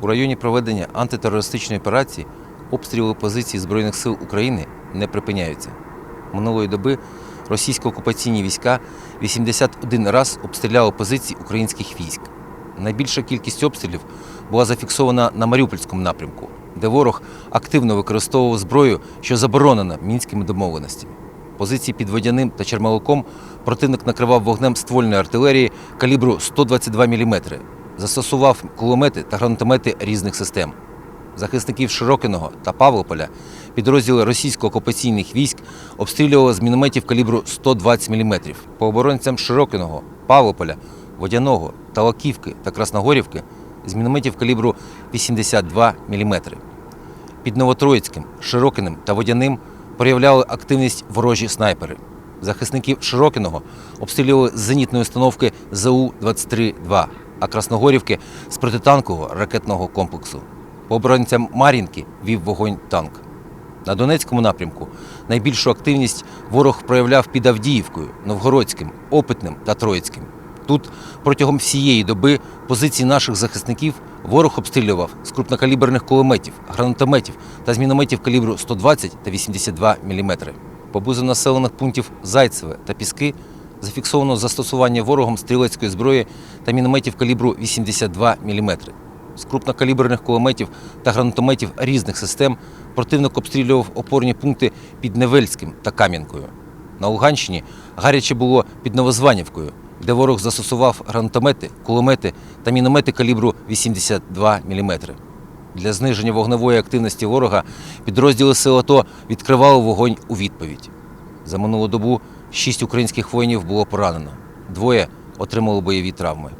У районі проведення антитерористичної операції обстріли позицій Збройних сил України не припиняються. Минулої доби російсько-окупаційні війська 81 раз обстріляли позиції українських військ. Найбільша кількість обстрілів була зафіксована на Маріупольському напрямку, де ворог активно використовував зброю, що заборонена мінськими домовленостями. Позиції під Водяним та Чермалуком противник накривав вогнем ствольної артилерії калібру 122 мм, застосував кулемети та гранатомети різних систем. Захисників Широкиного та Павлополя підрозділи російсько-окупаційних військ обстрілювали з мінометів калібру 120 мм. По оборонцям Широкиного, Павлополя, Водяного, Талаківки та Красногорівки з мінометів калібру 82 мм. Під Новотроїцьким, Широкиним та Водяним проявляли активність ворожі снайпери. Захисників Широкиного обстрілювали з зенітної установки ЗУ-23-2, а Красногорівки з протитанкового ракетного комплексу. По оборонцям Мар'їнки вів вогонь танк. На Донецькому напрямку найбільшу активність ворог проявляв під Авдіївкою, Новгородським, Опитним та Троїцьким. Тут протягом всієї доби позиції наших захисників ворог обстрілював з крупнокаліберних кулеметів, гранатометів та з мінометів калібру 120 та 82 мм. Поблизу населених пунктів Зайцеве та Піски зафіксовано застосування ворогом стрілецької зброї та мінометів калібру 82 мм. З крупнокаліберних кулеметів та гранатометів різних систем противник обстрілював опорні пункти під Невельським та Кам'янкою. На Луганщині гаряче було під Новозванівкою, де ворог застосував гранатомети, кулемети та міномети калібру 82 мм. Для зниження вогневої активності ворога підрозділи сил АТО відкривали вогонь у відповідь. За минулу добу шість українських воїнів було поранено, двоє отримали бойові травми.